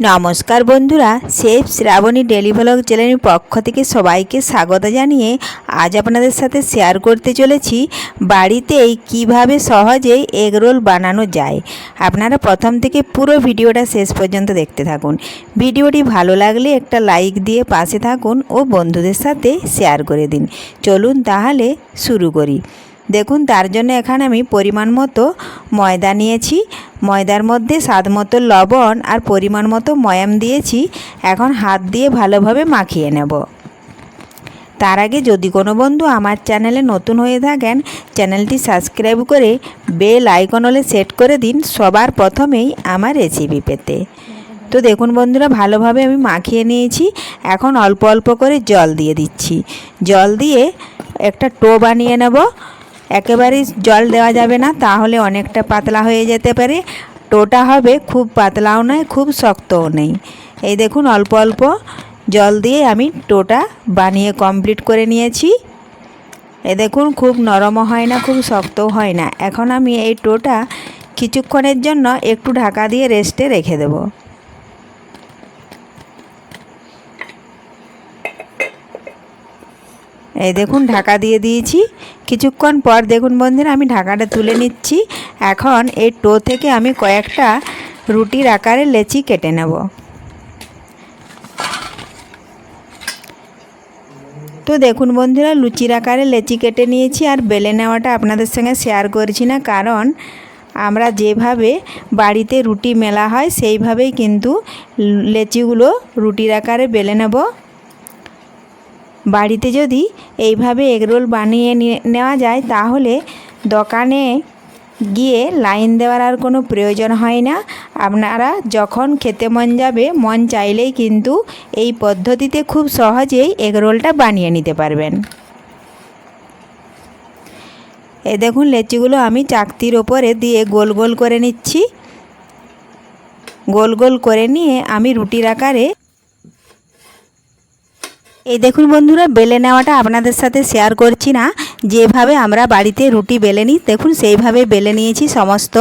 নমস্কার বন্ধুরা chef Shrabani daily vlog চ্যানেলের পক্ষ থেকে সবাইকে স্বাগত জানিয়ে আজ আপনাদের সাথে শেয়ার করতে চলেছি বাড়িতেই কীভাবে সহজেই এগরোল বানানো যায়। আপনারা প্রথম থেকে পুরো ভিডিওটা শেষ পর্যন্ত দেখতে থাকুন। ভিডিওটি ভালো লাগলে একটা লাইক দিয়ে পাশে থাকুন ও বন্ধুদের সাথে শেয়ার করে দিন। চলুন তাহলে শুরু করি। দেখুন, তার জন্য এখানে আমি পরিমাণ মতো ময়দা নিয়েছি। ময়দার মধ্যে স্বাদ মতো লবণ আর পরিমাণ মতো ময়াম দিয়েছি। এখন হাত দিয়ে ভালোভাবে মাখিয়ে নেব। তার আগে যদি কোনো বন্ধু আমার চ্যানেলে নতুন হয়ে থাকেন, চ্যানেলটি সাবস্ক্রাইব করে বেল আইকন হলে সেট করে দিন সবার প্রথমেই আমার রেসিপি পেতে। তো দেখুন বন্ধুরা, ভালোভাবে আমি মাখিয়ে নিয়েছি। এখন অল্প অল্প করে জল দিয়ে দিচ্ছি। জল দিয়ে একটা টো বানিয়ে নেব। একেবারেই জল দেওয়া যাবে না, তাহলে অনেকটা পাতলা হয়ে যেতে পারে। টোটা হবে, খুব পাতলাও নয়, খুব শক্তও নেই। এই দেখুন, অল্প অল্প জল দিয়ে আমি টোটা বানিয়ে কমপ্লিট করে নিয়েছি। এ দেখুন, খুব নরমও হয় না, খুব শক্তও হয় না। এখন আমি এই টোটা কিছুক্ষণের জন্য একটু ঢাকা দিয়ে রেস্টে রেখে দেবো। এই দেখুন, ঢাকা দিয়ে দিয়েছি। কিছুক্ষণ পর দেখুন বন্ধুরা, আমি ঢাকাটা তুলে নিচ্ছি। এখন এই টো থেকে আমি কয়েকটা রুটির আকারে লেচি কেটে নেব। তো দেখুন বন্ধুরা, লুচির আকারে লেচি কেটে নিয়েছি আর বেলে নেওয়াটা আপনাদের সঙ্গে শেয়ার করছি না, কারণ আমরা যেভাবে বাড়িতে রুটি মেলা হয়, সেইভাবেই কিন্তু লেচিগুলো রুটির আকারে বেলে নেব। বাড়িতে যদি এইভাবে এগরোল বানিয়ে নেওয়া যায়, তাহলে দোকানে গিয়ে লাইন দেওয়ার আর কোনো প্রয়োজন হয় না। আপনারা যখন খেতে মন যাবে, মন চাইলেই কিন্তু এই পদ্ধতিতে খুব সহজেই এগরোলটা বানিয়ে নিতে পারবেন। এ দেখুন, লেচিগুলো আমি চাকতির ওপরে দিয়ে গোল গোল করে নিচ্ছি। গোল গোল করে নিয়ে আমি রুটির আকারে এই দেখুন বন্ধুরা, বেলে নেওয়াটা আপনাদের সাথে শেয়ার করছি না। যেভাবে আমরা বাড়িতে রুটি বেলে নিই, দেখুন সেইভাবে বেলে নিয়েছি সমস্ত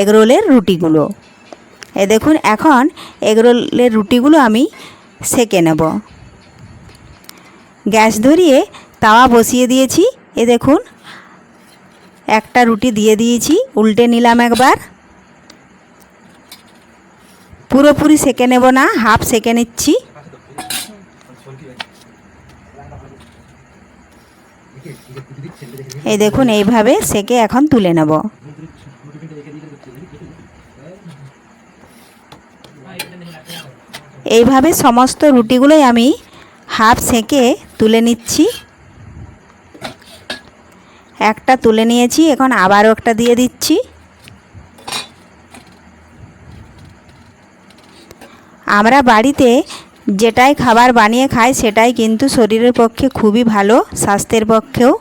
এগরোলের রুটিগুলো। এ দেখুন, এখন এগরোলের রুটিগুলো আমি সেকে নেব। গ্যাস ধরিয়ে তাওয়া বসিয়ে দিয়েছি। এ দেখুন, একটা রুটি দিয়ে দিয়েছি, উল্টে নিলাম একবার। পুরোপুরি সেকে নেব না, হাফ সেকে নিচ্ছি। এই দেখুন, এইভাবে সেকে এখন তুলে নেব। এইভাবে সমস্ত রুটিগুলোই আমি হাফ সেকে তুলে নিচ্ছি। একটা তুলে নিয়েছি, এখন আবারও একটা দিয়ে দিচ্ছি। আমরা বাড়িতে যেটাই খাবার বানিয়ে খাই সেটাই কিন্তু শরীরের পক্ষে খুবই ভালো, স্বাস্থ্যের পক্ষেও।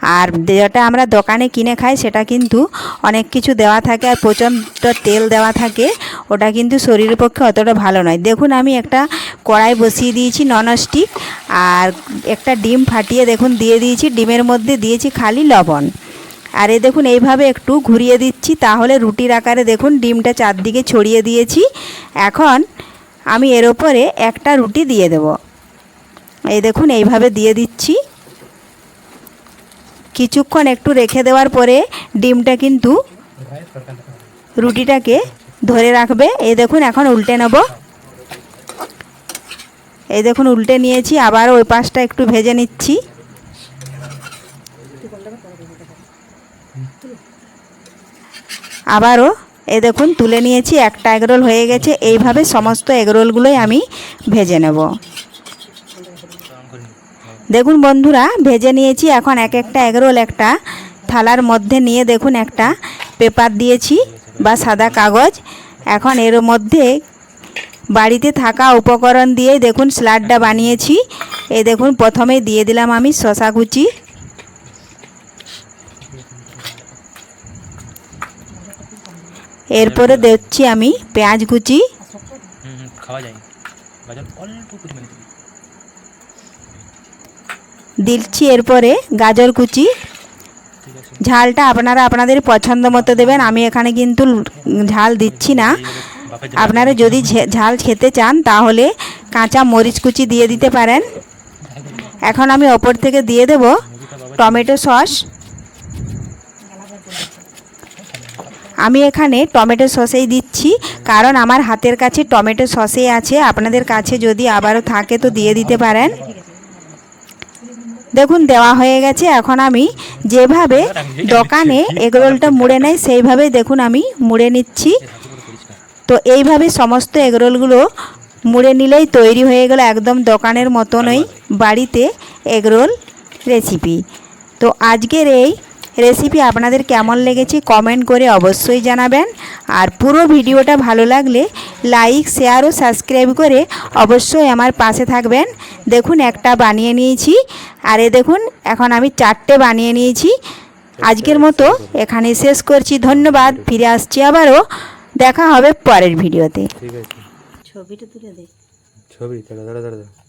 আর যেটা আমরা দোকানে কিনে খাই, সেটা কিন্তু অনেক কিছু দেওয়া থাকে আর প্রচণ্ড তেল দেওয়া থাকে, ওটা কিন্তু শরীরের পক্ষে অতটা ভালো নয়। দেখুন, আমি একটা কড়াই বসিয়ে দিয়েছি ননস্টিক, আর একটা ডিম ফাটিয়ে দেখুন, দিয়ে দিয়েছি, ডিমের মধ্যে দিয়েছি খালি লবণ। আর এ দেখুন, এইভাবে একটু ঘুরিয়ে দিচ্ছি, তাহলে রুটির আকারে দেখুন, ডিমটা চারদিকে ছড়িয়ে দিয়েছি। এখন আমি এর ওপরে একটা রুটি দিয়ে দেব। এই দেখুন, এইভাবে দিয়ে দিচ্ছি। কিছুক্ষণ একটু রেখে দেওয়ার পরে ডিমটা কিন্তু রুটিটাকে ধরে রাখবে। এই দেখুন, এখন উল্টে নেব। এই দেখুন, উল্টে নিয়েছি। আবার ওই পাশটা একটু ভেজে নিচ্ছি। আবারও এ দেখুন, তুলে নিয়েছি, একটা এগরোল হয়ে গেছে। এইভাবে সমস্ত এগরোলগুলোই আমি ভেজে নেব। দেখুন বন্ধুরা, ভেজে নিয়েছি। এখন এক একটা এগরোল একটা থালার মধ্যে নিয়ে দেখুন, একটা পেপার দিয়েছি বা সাদা কাগজ। এখন এর মধ্যে বাড়িতে থাকা উপকরণ দিয়ে দেখুন, স্লাডটা বানিয়েছি। এই দেখুন প্রথমে দিয়ে দিলাম আমি শশা কুচি। এরপরে দিচ্ছি আমি পেঁয়াজ কুচি। হুম হুম খাওয়া যায়। অল্প দিচ্ছি এরপরে গাজর কুচি। ঝালটা আপনারা আপনাদের পছন্দ মতো দেবেন আমি এখানে কিন্তু ঝাল দিচ্ছি না। আপনারা যদি ঝাল খেতে চান তাহলে কাঁচা মরিচ কুচি দিয়ে দিতে পারেন। এখন আমি ওপর থেকে দিয়ে দেব টমেটো সস। আমি এখানে টমেটো সসেই দিচ্ছি কারণ আমার হাতের কাছে টমেটো সসেই আছে আপনাদের কাছে যদি আবারও থাকে তো দিয়ে দিতে পারেন। দেখুন দেওয়া হয়ে গেছে। এখন আমি যেভাবে দোকানে এগরোলটা মুড়ে নেয় সেইভাবে দেখুন আমি মুড়ে নিচ্ছি। তো এইভাবে সমস্ত এগরোলগুলো মুড়ে নিলেই তৈরি হয়ে গেল একদম দোকানের মতনই বাড়িতে এগরোল রেসিপি। তো আজকের এই রেসিপি আপনাদের কেমন লেগেছে কমেন্ট করে অবশ্যই জানাবেন। আর পুরো ভিডিওটা ভালো লাগলে লাইক শেয়ার ও সাবস্ক্রাইব করে অবশ্যই আমার পাশে থাকবেন। দেখুন একটা বানিয়ে নিয়েছি। আর এ দেখুন এখন আমি চারটে বানিয়ে নিয়েছি। আজকের মতো এখানে শেষ করছি। ধন্যবাদ। ফিরে আসছি আবারও। দেখা হবে পরের ভিডিওতে। ছবিটা তুলে দে। ছবি দাঁড়া দাঁড়া দাঁড়া।